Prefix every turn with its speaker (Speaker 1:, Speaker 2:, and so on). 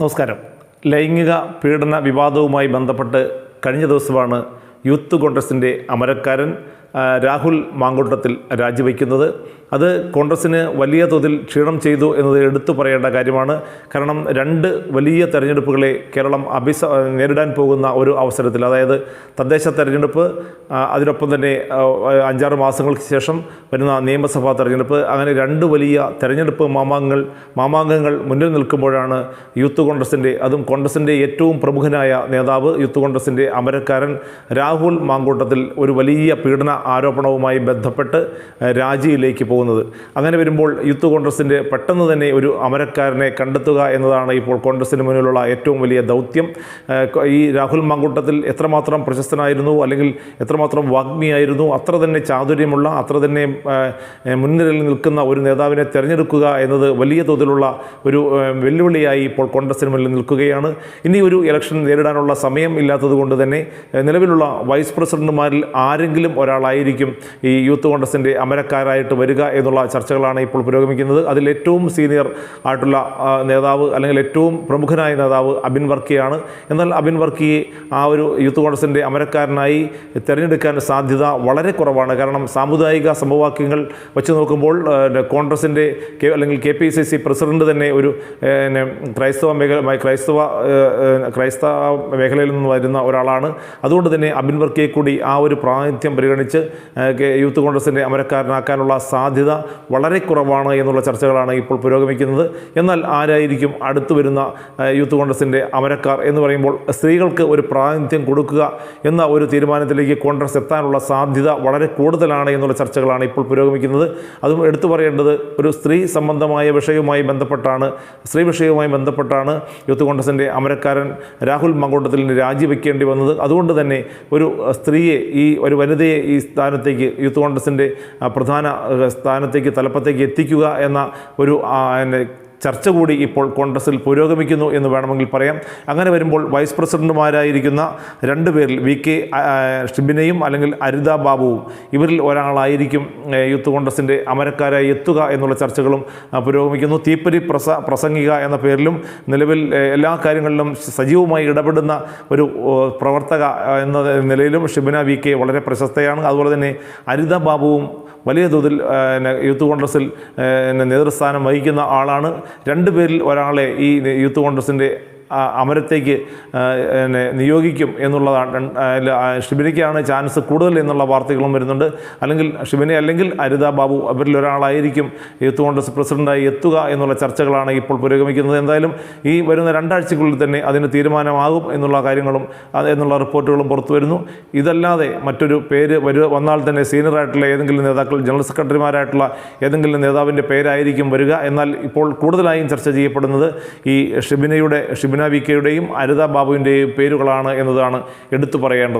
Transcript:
Speaker 1: നമസ്കാരം. ലൈംഗിക പീഡന വിവാദവുമായി ബന്ധപ്പെട്ട് കഴിഞ്ഞ ദിവസമാണ് യൂത്ത് കോൺഗ്രസിന്റെ അമരക്കാരൻ രാഹുൽ മാങ്കോട്ടത്തിൽ രാജിവെക്കുന്നത്. അത് കോൺഗ്രസ്സിന് വലിയ തോതിൽ ക്ഷീണം ചെയ്തു എന്നത് എടുത്തു പറയേണ്ട കാര്യമാണ്. കാരണം രണ്ട് വലിയ തെരഞ്ഞെടുപ്പുകളെ കേരളം അഭിസ നേരിടാൻ പോകുന്ന ഒരു അവസരത്തിൽ അതായത് തദ്ദേശ തെരഞ്ഞെടുപ്പ് അതിനൊപ്പം തന്നെ അഞ്ചാറ് മാസങ്ങൾക്ക് ശേഷം വരുന്ന നിയമസഭാ തെരഞ്ഞെടുപ്പ് അങ്ങനെ രണ്ട് വലിയ തെരഞ്ഞെടുപ്പ് മാമാങ്കങ്ങൾ മാമാങ്കങ്ങൾ മുന്നിൽ നിൽക്കുമ്പോഴാണ് യൂത്ത് കോൺഗ്രസിന്റെ അതും കോൺഗ്രസിന്റെ ഏറ്റവും പ്രമുഖനായ നേതാവ് യൂത്ത് കോൺഗ്രസിന്റെ അമരക്കാരൻ രാഹുൽ മാങ്കൂട്ടത്തിൽ ഒരു വലിയ പീഡന ആരോപണവുമായി ബന്ധപ്പെട്ട് രാജിയിലേക്ക് പോകുന്നത്. അങ്ങനെ വരുമ്പോൾ യൂത്ത് കോൺഗ്രസിന്റെ പെട്ടെന്ന് തന്നെ ഒരു അമരക്കാരനെ കണ്ടെത്തുക എന്നതാണ് ഇപ്പോൾ കോൺഗ്രസിന് മുന്നിലുള്ള ഏറ്റവും വലിയ ദൗത്യം. ഈ രാഹുൽ മാങ്കൂട്ടത്തിൽ എത്രമാത്രം പ്രശസ്തനായിരുന്നു അല്ലെങ്കിൽ എത്രമാത്രം വാഗ്മിയായിരുന്നു അത്ര തന്നെ ചാതുര്യമുള്ള അത്ര തന്നെ മുൻനിരയിൽ നിൽക്കുന്ന ഒരു നേതാവിനെ തിരഞ്ഞെടുക്കുക എന്നത് വലിയ തോതിലുള്ള ഒരു വെല്ലുവിളിയായി ഇപ്പോൾ കോൺഗ്രസിന് മുന്നിൽ നിൽക്കുകയാണ്. ഇനി ഒരു ഇലക്ഷൻ നേരിടാനുള്ള സമയം ഇല്ലാത്തത് കൊണ്ട് തന്നെ നിലവിലുള്ള വൈസ് പ്രസിഡന്റുമാരിൽ ആരെങ്കിലും ഒരാളായിരിക്കും ഈ യൂത്ത് കോൺഗ്രസിന്റെ അമരക്കാരായിട്ട് വരിക എന്നുള്ള ചർച്ചകളാണ് ഇപ്പോൾ പുരോഗമിക്കുന്നത്. അതിൽ ഏറ്റവും സീനിയർ ആയിട്ടുള്ള നേതാവ് അല്ലെങ്കിൽ ഏറ്റവും പ്രമുഖനായ നേതാവ് അബിൻ വർക്കിയാണ്. എന്നാൽ അബിൻ വർക്കിയെ ആ ഒരു യൂത്ത് കോൺഗ്രസിന്റെ അമരക്കാരനായി തിരഞ്ഞെടുക്കാൻ സാധ്യത വളരെ കുറവാണ്. കാരണം സാമുദായിക സമവാക്യങ്ങൾ വെച്ച് നോക്കുമ്പോൾ കോൺഗ്രസിന്റെ അല്ലെങ്കിൽ K P C C president തന്നെ ഒരു ക്രൈസ്തവ മേഖല ക്രൈസ്തവ ക്രൈസ്തവ മേഖലയിൽ നിന്ന് വരുന്ന ഒരാളാണ്. അതുകൊണ്ട് തന്നെ അബിൻ വർക്കിയെ കൂടി ആ ഒരു പ്രാതിനിധ്യം പരിഗണിച്ച് യൂത്ത് കോൺഗ്രസിന്റെ അമരക്കാരനാക്കാനുള്ള സാധ്യത വളരെ കുറവാണ് എന്നുള്ള ചർച്ചകളാണ് ഇപ്പോൾ പുരോഗമിക്കുന്നത്. എന്നാൽ ആരായിരിക്കും അടുത്തു വരുന്ന യൂത്ത് കോൺഗ്രസിന്റെ അമരക്കാർ എന്ന് പറയുമ്പോൾ സ്ത്രീകൾക്ക് ഒരു പ്രാതിനിധ്യം കൊടുക്കുക എന്ന ഒരു തീരുമാനത്തിലേക്ക് കോൺഗ്രസ് എത്താനുള്ള സാധ്യത വളരെ കൂടുതലാണ് എന്നുള്ള ചർച്ചകളാണ് ഇപ്പോൾ പുരോഗമിക്കുന്നത്. അതും എടുത്തു പറയേണ്ടത് ഒരു സ്ത്രീ സംബന്ധമായ വിഷയവുമായി ബന്ധപ്പെട്ടാണ് സ്ത്രീ വിഷയവുമായി ബന്ധപ്പെട്ടാണ് യൂത്ത് കോൺഗ്രസിന്റെ അമരക്കാരൻ രാഹുൽ മങ്കോട്ടത്തിൽ രാജിവെക്കേണ്ടി വന്നത്. അതുകൊണ്ട് തന്നെ ഒരു സ്ത്രീയെ ഈ ഒരു വനിതയെ ഈ സ്ഥാനത്തേക്ക് യൂത്ത് കോൺഗ്രസിന്റെ പ്രധാന സ്ഥാനത്തേക്ക് തലപ്പത്തേക്ക് എത്തിക്കുക എന്ന ഒരു ചർച്ച കൂടി ഇപ്പോൾ കോൺഗ്രസിൽ പുരോഗമിക്കുന്നു എന്ന് വേണമെങ്കിൽ പറയാം. അങ്ങനെ വരുമ്പോൾ വൈസ് പ്രസിഡന്റുമാരായിരിക്കുന്ന രണ്ട് പേരിൽ വി കെ ഷിബിനെയും അല്ലെങ്കിൽ അരിത ബാബുവും ഇവരിൽ ഒരാളായിരിക്കും യൂത്ത് കോൺഗ്രസിന്റെ അമരക്കാരായി എത്തുക എന്നുള്ള ചർച്ചകളും പുരോഗമിക്കുന്നു. തീപ്പരി പ്രസ പ്രസംഗിക എന്ന പേരിലും നിലവിൽ എല്ലാ കാര്യങ്ങളിലും സജീവമായി ഇടപെടുന്ന ഒരു പ്രവർത്തക എന്ന നിലയിലും ഷിബിന വി കെ വളരെ പ്രശസ്തയാണ്. അതുപോലെ തന്നെ അരിത ബാബുവും വലിയ തോതിൽ യൂത്ത് കോൺഗ്രസിൽ നേതൃസ്ഥാനം വഹിക്കുന്ന ആളാണ്. രണ്ടുപേരിൽ ഒരാളെ ഈ യൂത്ത് കോൺഗ്രസിന്റെ അമരത്തേക്ക് പിന്നെ നിയോഗിക്കും എന്നുള്ളതാണ് ഷിബിനയ്ക്കാണ് ചാൻസ് കൂടുതൽ എന്നുള്ള വാർത്തകളും വരുന്നുണ്ട്. അല്ലെങ്കിൽ ഷിബിനി അല്ലെങ്കിൽ അരിത ബാബു അവരിൽ ഒരാളായിരിക്കും യൂത്ത് കോൺഗ്രസ് പ്രസിഡന്റായി എത്തുക എന്നുള്ള ചർച്ചകളാണ് ഇപ്പോൾ പുരോഗമിക്കുന്നത്. എന്തായാലും ഈ വരുന്ന രണ്ടാഴ്ചക്കുള്ളിൽ തന്നെ അതിന് തീരുമാനമാകും എന്നുള്ള കാര്യങ്ങളും എന്നുള്ള റിപ്പോർട്ടുകളും പുറത്തു വരുന്നു. ഇതല്ലാതെ മറ്റൊരു പേര് വരു വന്നാൽ തന്നെ സീനിയറായിട്ടുള്ള ഏതെങ്കിലും നേതാക്കൾ ജനറൽ സെക്രട്ടറിമാരായിട്ടുള്ള ഏതെങ്കിലും നേതാവിന്റെ പേരായിരിക്കും വരിക. എന്നാൽ ഇപ്പോൾ കൂടുതലായും ചർച്ച ചെയ്യപ്പെടുന്നത് ഈ ഷിബിനയുടെ ഷിബിന വി കെയുടെയും അരിത ബാബുവിന്റെയും പേരുകളാണ് എന്നതാണ് എടുത്തു പറയേണ്ടത്.